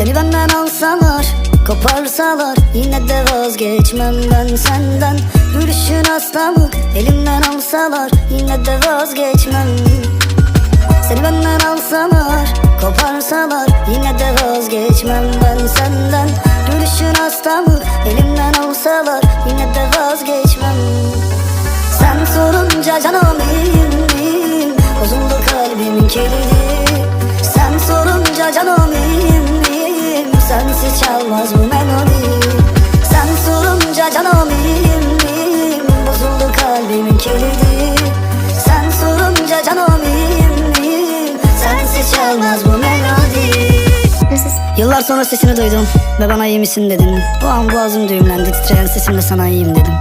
alsalar Koparsalar yine de vazgeçmem ben senden. Gülüşün aslamık elimden alsalar Yine de vazgeçmem. Seni benden alsalar Koparsalar yine de vazgeçmem ben senden. Gülüşün aslamık elimden alsalar Yine de vazgeçmem. Sen sorunca canım iyiyim, iyiyim Bozuldu kalbimin kilidi. Sen sorunca canım iyiyim Çalmaz bu melodi. Sen sorunca canım iyiyim, iyiyim Bozuldu kalbimin kilidi. Sen sorunca canım iyiyim, iyiyim Sensiz çalmaz bu melodi. Yıllar sonra sesini duydum ve bana iyi misin dedin. Bu an boğazım düğümlendi titreyen sesimle sana iyiyim dedim.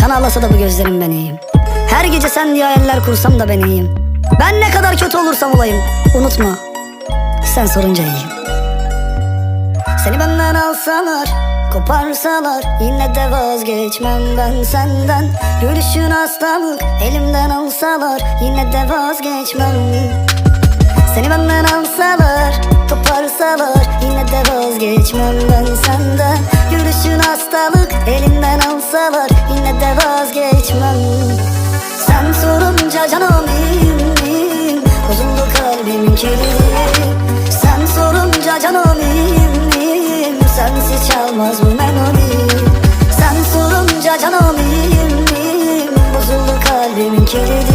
Kan ağlasa da bu gözlerim ben iyiyim. Her gece sen diye hayaller kursam da ben iyiyim. Ben ne kadar kötü olursam olayım Unutma sen sorunca iyiyim Seni benden alsalar Koparsalar yine de vazgeçmem ben senden. Gülüşün aslanlık elimden alsalar Yine de vazgeçmem. Seni benden alsalar Koparsalar yine de vazgeçmem ben senden. Gülüşün hastalık elinden alsalar Yine de vazgeçmem. Sen sorunca canım iyiyim, iyiyim. Bozuldu kalbimin kilidi çalmaz bu melodi. Sen sorunca iyiyim, iyiyim Bozuldu kalbimin kilidi